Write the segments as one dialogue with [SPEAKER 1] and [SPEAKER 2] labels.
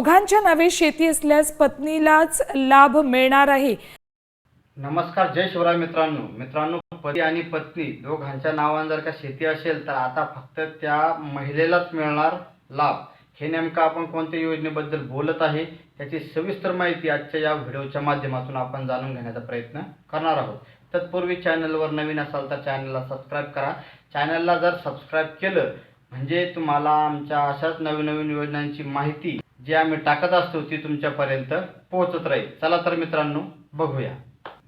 [SPEAKER 1] दोघांच्या नावे शेती असल्यास पत्नीलाच लाभ मिळणार आहे.
[SPEAKER 2] नमस्कार जय शिवराय मित्रांनो. मित्रांनो पती आणि पत्नी दोघांच्या नावानं जर का शेती असेल तर आता फक्त त्या महिलेलाच मिळणार लाभ. हे नेमकं आपण कोणत्या योजनेबद्दल बोलत आहे त्याची सविस्तर माहिती आजच्या या व्हिडिओच्या माध्यमातून आपण जाणून घेण्याचा प्रयत्न करणार आहोत. तत्पूर्वी चॅनलवर नवीन असाल तर चॅनलला सबस्क्राईब करा. चॅनलला जर सबस्क्राईब केलं म्हणजे तुम्हाला आमच्या अशाच नवीन नवीन योजनांची माहिती जी आम्ही टाकत असतो ती तुमच्यापर्यंत पोहोचत राहील. चला तर मित्रांनो बघूया.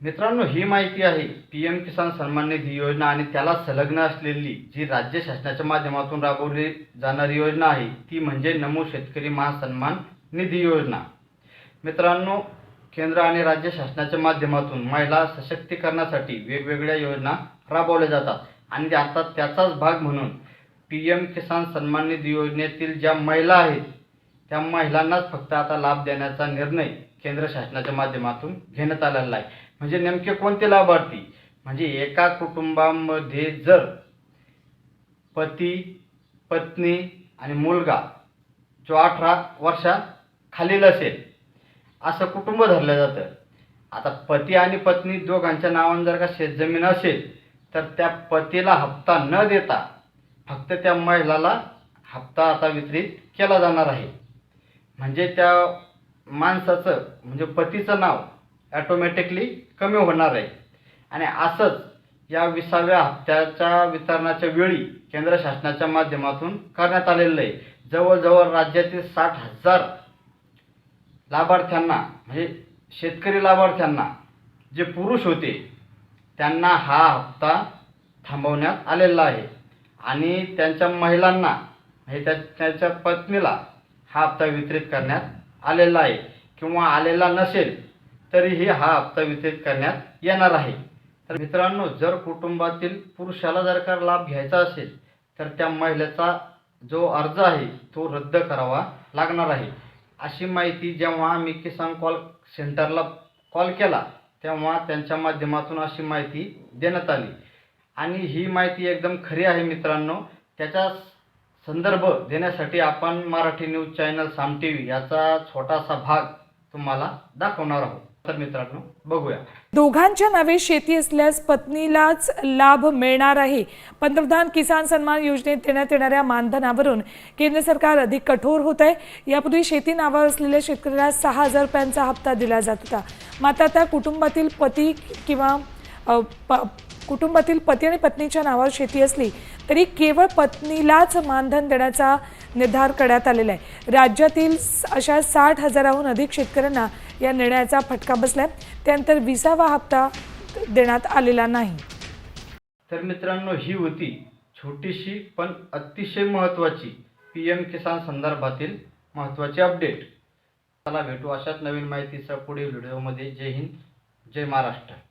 [SPEAKER 2] मित्रांनो ही माहिती आहे पी एम किसान सन्मान निधी योजना आणि त्याला संलग्न असलेली जी राज्य शासनाच्या माध्यमातून राबवली जाणारी योजना आहे ती म्हणजे नमो शेतकरी महासन्मान निधी योजना. मित्रांनो केंद्र आणि राज्य शासनाच्या माध्यमातून महिला सशक्तीकरणासाठी वेगवेगळ्या योजना राबवल्या जातात. आणि आता त्याचाच भाग म्हणून पी एम किसान सन्मान निधी योजनेतील ज्या महिला आहेत त्या महिलांनाच फक्त आता लाभ देण्याचा निर्णय केंद्र शासनाच्या माध्यमातून घेण्यात आलेला आहे. म्हणजे नेमके कोणते लाभार्थी? म्हणजे एका कुटुंबामध्ये जर पती पत्नी आणि मुलगा जो अठरा वर्षा खालील असेल असं कुटुंब धरलं जातं. आता पती आणि पत्नी दोघांच्या नावानं जर का शेतजमीन असेल तर त्या पतीला हप्ता न देता फक्त त्या महिलाला हप्ता आता वितरित केला जाणार आहे. म्हणजे त्या माणसाचं म्हणजे पतीचं नाव ॲटोमॅटिकली कमी होणार आहे. आणि असंच या विसाव्या हप्त्याच्या वितरणाच्या वेळी केंद्र शासनाच्या माध्यमातून करण्यात आलेलं आहे. जवळजवळ राज्यातील साठ हजार लाभार्थ्यांना म्हणजे शेतकरी लाभार्थ्यांना जे पुरुष होते त्यांना हा हप्ता थांबवण्यात आलेला आहे. आणि त्यांच्या महिलांना म्हणजे त्या त्याच्या पत्नीला हा हप्ता वितरित करण्यात आलेला आहे. किंवा आलेला नसेल तरीही हा हप्ता वितरित करण्यात येणार आहे. तर मित्रांनो जर कुटुंबातील पुरुषाला जर का लाभ घ्यायचा असेल तर त्या महिलेचा जो अर्ज आहे तो रद्द करावा लागणार आहे. अशी माहिती जेव्हा मी किसान कॉल सेंटरला कॉल केला तेव्हा त्यांच्या माध्यमातून अशी माहिती देण्यात आली. आणि ही माहिती एकदम खरी आहे मित्रांनो. त्याच्या संदर्भ देण्यासाठी आपण Marathi news channel Saam T V याचा छोटासा भाग तुम्हाला दाखवणार आहोत. तर मित्रांनो बघूया.
[SPEAKER 1] दोघांच्या नावे शेती असल्यास पत्नीलाच लाभ मिळणार आहे. पंतप्रधान किसान सन्मान योजनेत देण्यात येणाऱ्या मानधनावरून केंद्र सरकार अधिक कठोर होत आहे. यापूर्वी शेती नावावर असलेल्या शेतकऱ्याला सहा हजार रुपयांचा हप्ता दिला जात होता. मात्र आता कुटुंबातील पती किंवा कुटुंबातील पती आणि पत्नीच्या नावावर शेती असली तरी केवळ पत्नीलाच मानधन देण्याचा निर्धार करण्यात आलेला आहे. राज्यातील अशा साठ हजाराहून अधिक शेतकऱ्यांना या निर्णयाचा फटका बसलाय. त्यानंतर विसावा हप्ता देण्यात आलेला नाही.
[SPEAKER 2] तर मित्रांनो ही होती छोटीशी पण अतिशय महत्त्वाची पी एम किसान संदर्भातील महत्त्वाची अपडेट. चला भेटू अशाच नवीन माहितीचा पुढील व्हिडिओमध्ये. जय हिंद जय महाराष्ट्र.